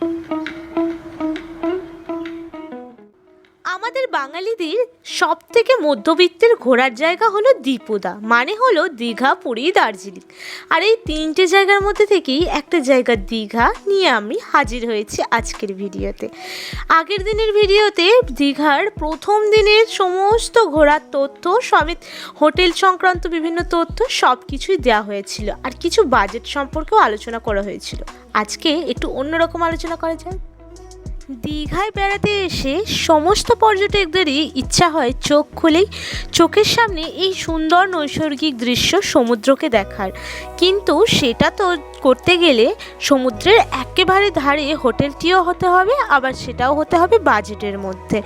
আমাদের বাঙালিদের সব থেকে মধ্যবিত্তের ঘোরার জায়গা হলো দীপদা মানে হলো দীঘা, পুরী, দার্জিলিং। আর এই তিনটে জায়গার মধ্যে থেকেই একটা জায়গা দীঘা নিয়ে আমি হাজির হয়েছি আজকের ভিডিওতে। আগের দিনের ভিডিওতে দীঘার প্রথম দিনের সমস্ত ঘোরার তথ্য সমেত হোটেল সংক্রান্ত বিভিন্ন তথ্য সব কিছুই দেওয়া হয়েছিল। আর কিছু বাজেট সম্পর্কেও আলোচনা করা হয়েছিল। আজকে একটু অন্যরকম আলোচনা করা যায় দীঘায় বেড়াতে এসে সমস্ত পর্যটকদেরই ইচ্ছা হয় চোখ খুলেই চোখের সামনে এই সুন্দর নৈসর্গিক দৃশ্য সমুদ্রকে দেখার। কিন্তু সেটা তো করতে গেলে সমুদ্রের একেবারে ধারে হোটেলটিও হতে হবে, আবার সেটাও হতে হবে বাজেটের মধ্যে।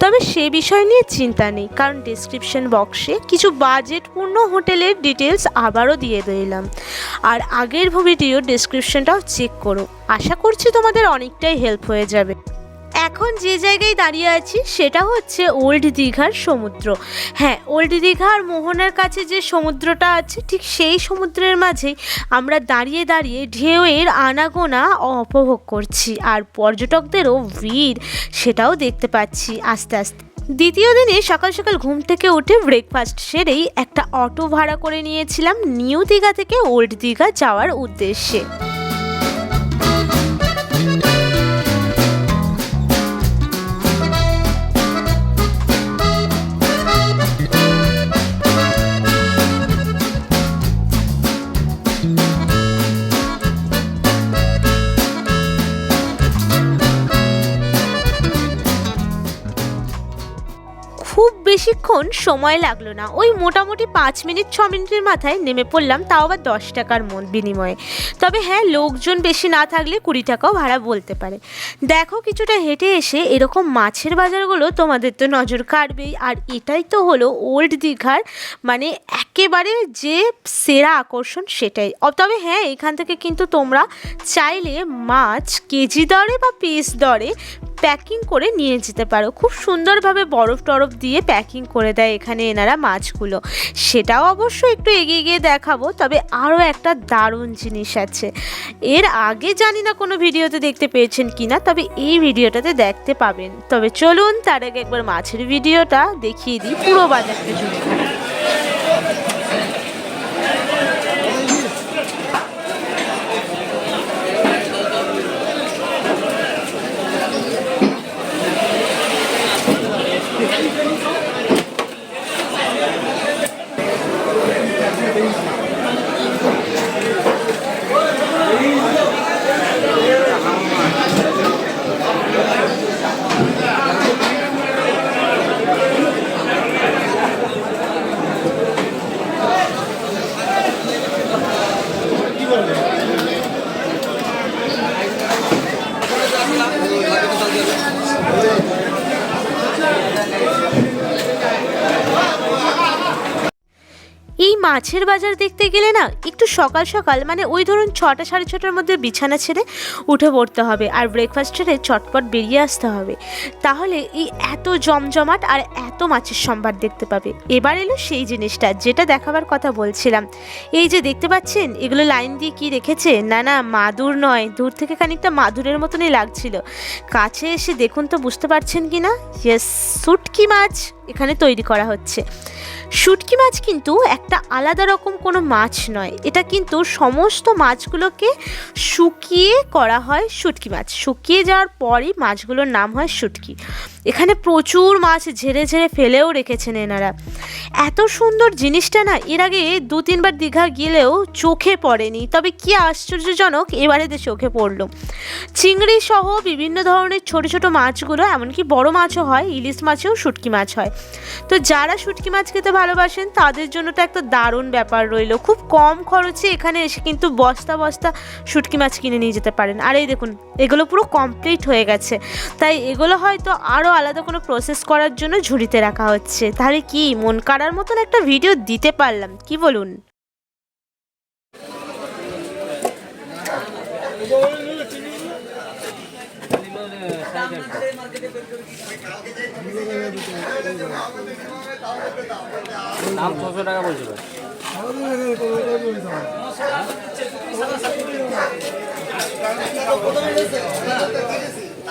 তবে সে বিষয় নিয়ে চিন্তা নেই, কারণ ডিসক্রিপশন বক্সে কিছু বাজেটপূর্ণ হোটেলের ডিটেলস আবারও দিয়ে দিলাম। আর আগের ভিডিও ডিসক্রিপশনটাও চেক করো। আশা করছি তোমাদের অনেকটাই হেল্প হয়ে যাবে। এখন যে জায়গায় দাঁড়িয়ে আছি, সেটা হচ্ছে ওল্ড দীঘার সমুদ্র। হ্যাঁ ওল্ড দীঘা আর মোহনার কাছে যে সমুদ্রটা আছে, ঠিক সেই সমুদ্রের মাঝেই আমরা দাঁড়িয়ে দাঁড়িয়ে ঢেউয়ের আনাগোনা উপভোগ করছি। আর পর্যটকদেরও ভিড় সেটাও দেখতে পাচ্ছি আস্তে আস্তে। দ্বিতীয় দিনে সকাল সকাল ঘুম থেকে উঠে ব্রেকফাস্ট সেরেই একটা অটো ভাড়া করে নিয়েছিলাম নিউ দীঘা থেকে ওল্ড দীঘা যাওয়ার উদ্দেশ্যে। বেশিক্ষণ সময় লাগল না। ওই মোটামুটি পাঁচ মিনিট, ছ মিনিটের মাথায় নেমে পড়লাম, তাও আবার দশ টাকার মন বিনিময়ে। তবে হ্যাঁ লোকজন বেশি না থাকলে কুড়ি টাকাও ভাড়া বলতে পারে। দেখো কিছুটা হেঁটে এসে এরকম মাছের বাজারগুলো তোমাদের তো নজর কাড়বেই। আর এটাই তো হলো ওল্ড দীঘার মানে একেবারে যে সেরা আকর্ষণ সেটাই। তবে হ্যাঁ এখান থেকে কিন্তু তোমরা চাইলে মাছ কেজি দরে বা পিস দরে প্যাকিং করে নিয়ে যেতে পারো। খুব সুন্দরভাবে বরফ টরফ দিয়ে প্যাকিং করে দেয় এখানে এনারা মাছগুলো। সেটাও অবশ্য একটু এগিয়ে গিয়ে দেখাবো, তবে আরও একটা দারুণ জিনিস আছে। এর আগে জানি না কোনো ভিডিওতে দেখতে পেয়েছেন কি না তবে এই ভিডিওটাতে দেখতে পাবেন। তবে চলুন তার আগে একবার মাছের ভিডিওটা দেখিয়ে দিই পুরো বাজারটা জুড়ে এই মাছের বাজার দেখতে গেলে না একটু সকাল সকাল মানে ওই ধরুন ছটা সাড়ে ছটার মধ্যে বিছানা ছেড়ে উঠে পড়তে হবে আর ব্রেকফাস্ট ছেড়ে চটপট বেরিয়ে আসতে হবে। তাহলে এই এত জমজমাট আর এত মাছের সম্ভার দেখতে পাবে। এবার এলো সেই জিনিসটা, যেটা দেখাবার কথা বলছিলাম। এই যে দেখতে পাচ্ছেন, এগুলো লাইন দিয়ে কি রেখেছে? না না, মাদুর নয়, দূর থেকে খানিকটা মাদুরের মতনই লাগছিল। কাছে এসে দেখুন তো, বুঝতে পারছেন কি না ইয়েস সুটকি মাছ। এখানে তৈরি করা হচ্ছে। শুটকি মাছ কিন্তু একটা আলাদা রকম কোনো মাছ নয়। এটা কিন্তু সমস্ত মাছগুলোকে শুকিয়ে করা হয় শুটকি মাছ। শুকিয়ে যাওয়ার পরই মাছগুলোর নাম হয় শুটকি। এখানে প্রচুর মাছ ঝেড়ে ঝেড়ে ফেলেও রেখেছেন এনারা। এত সুন্দর জিনিসটা না, এর আগে দু তিনবার দীঘা গেলেও চোখে পড়েনি। তবে কি আশ্চর্যজনক এবারেতে চোখে পড়ল। চিংড়ি সহ বিভিন্ন ধরনের ছোট ছোট মাছগুলো, এমনকি বড় মাছও হয়, ইলিশ মাছেও শুটকি মাছ হয়। তো যারা শুটকি মাছ খেতে ভালোবাসেন, তাদের জন্য তো একটা দারুণ ব্যাপার রইল। খুব কম খরচে এখানে এসে কিন্তু বস্তা বস্তা শুটকি মাছ কিনে নিয়ে যেতে পারেন। আর এই দেখুন, এগুলো পুরো কমপ্লিট হয়ে গেছে। তাই এগুলো হয়তো আরও আলাদা কোনো প্রসেস করার জন্য ঝুড়িতে রাখা হচ্ছে। তাহলে কি মন কাড়ার মতন একটা ভিডিও দিতে পারলাম? কি বলুন? দাম ছশো টাকা বলছিল।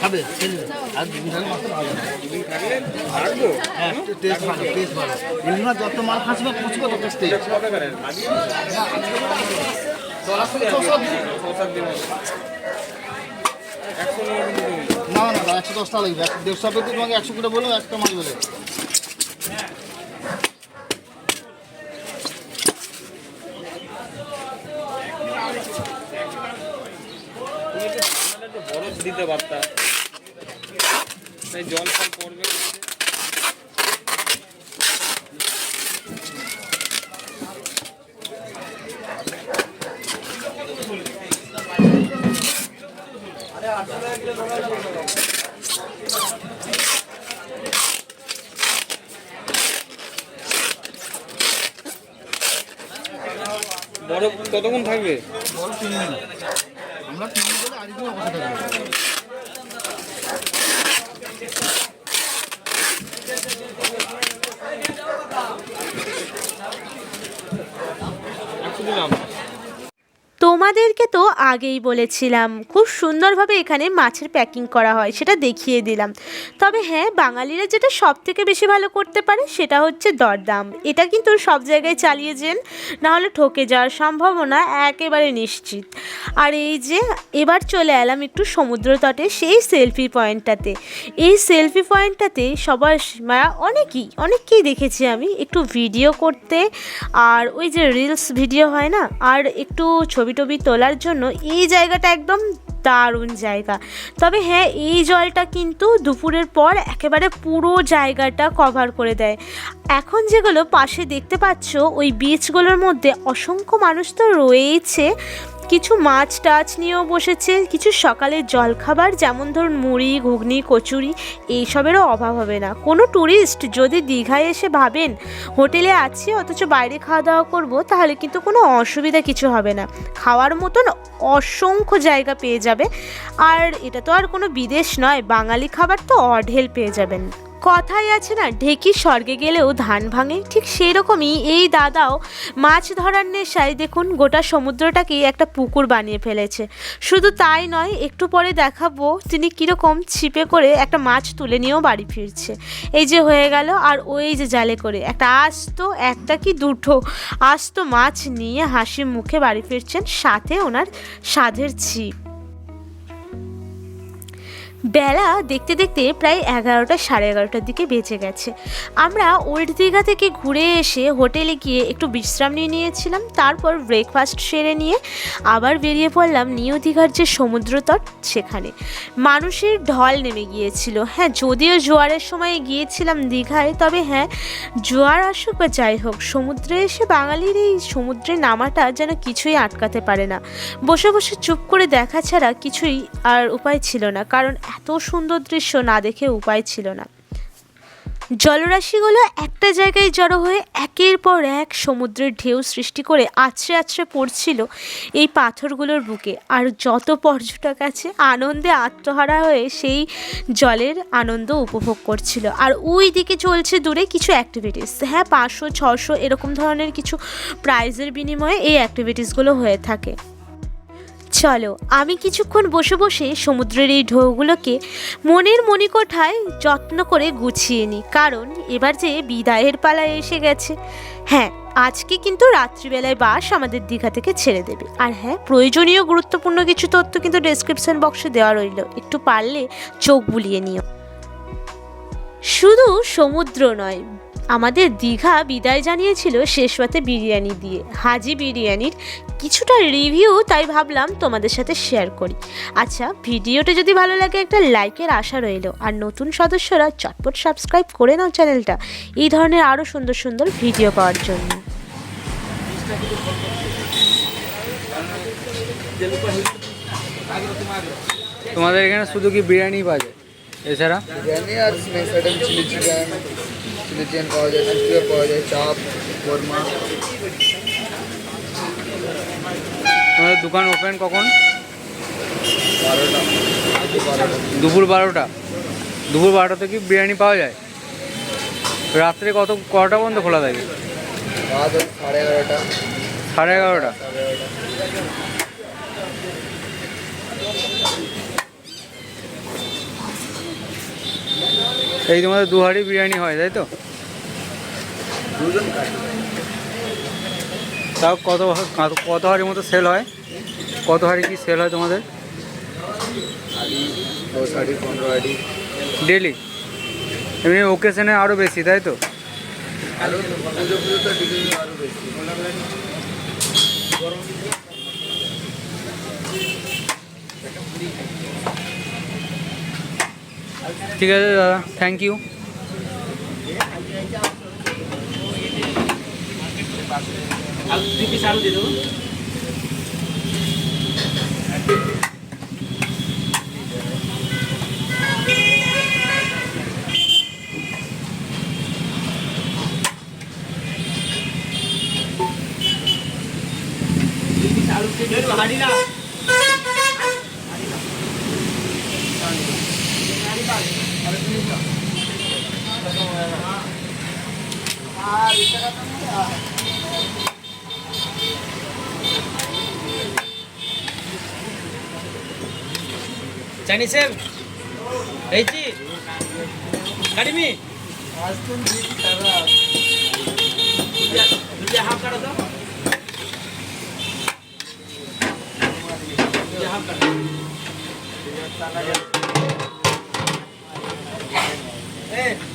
খাবে আর ভালো হ্যাঁ টেস্ট ভালো টেস্ট ভালো। ইলিশ যত মাল খাসবে তত টেস্ট না না না একশো দশটা লাগবে। একশো দেড়শো পেতে তোমাকে একশো করে বলো একটা মাছ বলে। বরফ দিতে পারতা। তাই জল ফল পড়বে। বরফ কতক্ষণ থাকবে? বলো তিন আমরা তিন দিন বলে আড়ি দিন অবস্থা থাকবে একশো দিলাম তোমাদেরকে তো আগেই বলেছিলাম, খুব সুন্দরভাবে এখানে মাছের প্যাকিং করা হয়, সেটা দেখিয়ে দিলাম। তবে হ্যাঁ বাঙালিরা যেটা সব থেকে বেশি ভালো করতে পারে সেটা হচ্ছে দরদাম। এটা কিন্তু সব জায়গায় চালিয়ে যেন নাহলে ঠকে যাওয়ার সম্ভাবনা একেবারে নিশ্চিত। আর এই যে, এবার চলে এলাম একটু সমুদ্র তটে, সেই সেলফি পয়েন্টটাতে এই সেলফি পয়েন্টটাতে সবার অনেকেই, অনেককেই দেখেছি আমি, একটু ভিডিও করতে, আর ওই যে রিলস ভিডিও হয় না, আর একটু ছবি টবি তোলার জন্য এই জায়গাটা একদম দারুণ জায়গা। তবে হ্যাঁ এই জলটা কিন্তু দুপুরের পর একেবারে পুরো জায়গাটা কভার করে দেয়। এখন যেগুলো পাশে দেখতে পাচ্ছ, ওই বিচগুলোর মধ্যে অসংখ্য মানুষ তো রয়েছে। কিছু মাছ টাছ নিয়েও বসেছে, কিছু সকালের জলখাবার, যেমন ধরুন মুড়ি, ঘুগনি, কচুরি, এইসবেরও অভাব হবে না। কোনো ট্যুরিস্ট যদি দীঘায় এসে ভাবেন, হোটেলে আছি, অথচ বাইরে খাওয়া দাওয়া করব, তাহলে কিন্তু কোনো অসুবিধা কিছু হবে না। খাওয়ার মতন অসংখ্য জায়গা পেয়ে যাবে। আর এটা তো আর কোনো বিদেশ নয়, বাঙালি খাবার তো অঢেল পেয়ে যাবেন। কথাই আছে না, ঢেকি স্বর্গে গেলেও ধান ভাঙে। ঠিক সেই রকমই এই দাদাও মাছ ধরার নেশায় দেখুন গোটা সমুদ্রটাকেই একটা পুকুর বানিয়ে ফেলেছে। শুধু তাই নয়, একটু পরে দেখাবো তিনি কীরকম ছিপে করে একটা মাছ তুলে নিয়েও বাড়ি ফিরছে। এই যে হয়ে গেল, আর ওই যে জালে করে। একটা আস্ত, একটা কি দুটো আস্ত মাছ নিয়ে হাসি মুখে বাড়ি ফিরছেন, সাথে ওনার সাধের ছিপ। বেলা দেখতে দেখতে প্রায় এগারোটা সাড়ে এগারোটার দিকে বেঁচে গেছে। আমরা ওল্ড দীঘা থেকে ঘুরে এসে হোটেলে গিয়ে একটু বিশ্রাম নিয়ে নিয়েছিলাম, তারপর ব্রেকফাস্ট সেরে নিয়ে আবার বেরিয়ে পড়লাম নিউ দীঘার যে সমুদ্র তট সেখানে। মানুষের ঢল নেমে গিয়েছিল। হ্যাঁ যদিও জোয়ারের সময় গিয়েছিলাম দীঘায়, তবে হ্যাঁ জোয়ার আসুক বা যাই হোক, সমুদ্রে এসে বাঙালির এই সমুদ্রে নামাটা যেন কিছুই আটকাতে পারে না। বসে বসে চুপ করে দেখা ছাড়া কিছুই আর উপায় ছিল না, কারণ এত সুন্দর দৃশ্য না দেখে উপায় ছিল না। জলরাশিগুলো একটা জায়গায় জড়ো হয়ে একের পর এক সমুদ্রের ঢেউ সৃষ্টি করে আছড়ে আছড়ে পড়ছিল এই পাথরগুলোর বুকে। আর যত পর্যটক আছে, আনন্দে আত্মহারা হয়ে সেই জলের আনন্দ উপভোগ করছিল। আর ওই দিকে চলছে দূরে কিছু অ্যাক্টিভিটিস হ্যাঁ পাঁচশো ছশো এরকম ধরনের কিছু প্রাইজের বিনিময়ে এই অ্যাক্টিভিটিসগুলো হয়ে থাকে। চলো, আমি কিছুক্ষণ বসে বসে সমুদ্রের এই ঢেউগুলোকে মনের মণিকোঠায় যত্ন করে গুছিয়ে নিই। কারণ এবার যে বিদায়ের পালা এসে গেছে। হ্যাঁ আজকে কিন্তু রাত্রিবেলায় বাস আমাদের দীঘা থেকে ছেড়ে দেবে। আর হ্যাঁ প্রয়োজনীয় গুরুত্বপূর্ণ কিছু তথ্য কিন্তু ডেসক্রিপশন বক্সে দেওয়া রইল। একটু পারলে চোখ বুলিয়ে নিও। শুধু সমুদ্র নয় আমাদের দীঘা বিদায় জানিয়েছিল শেষ রাতে বিরিয়ানি দিয়ে। হাজি বিরিয়ানির কিছুটা রিভিউ তাই ভাবলাম তোমাদের সাথে শেয়ার করি। আচ্ছা ভিডিওটা যদি ভালো লাগে একটা লাইকের আশা রইল। আর নতুন সদস্যরা চটপট সাবস্ক্রাইব করে নাও চ্যানেলটা এই ধরনের আরও সুন্দর সুন্দর ভিডিও পাওয়ার জন্য। তোমাদের এখানে শুধু কি বিরিয়ানি পাওয়া যায়? এছাড়া? বিরিয়ানি আর চিলি চিকেন চিলি চিকেন পাওয়া যায় মাঞ্চুরিয়ান পাওয়া যায় চাপ কোরমা তোমাদের দোকান ওপেন কখন? বারোটা। দুপুর বারোটা। দুপুর বারোটাতে কি বিরিয়ানি পাওয়া যায়? রাত্রে কত কটা পর্যন্ত খোলা থাকে? রাত সাড়ে এগারোটা। সাড়ে এগারোটা। সাড়ে এগারোটা। এই তোমাদের দু হাঁড়ি বিরিয়ানি হয়, তাই তো? তাও কত কত হাঁড়ির মতো সেল হয়? কত হাঁড়ি কি সেল হয় তোমাদের? ডেলি এমনি ওকেশনে আরও বেশি, তাই তো? আরও বেশি ঠিক আছে দাদা থ্যাংক ইউ আলু দুই পিস আলু দিয়ে দেবো দুই পিস আলু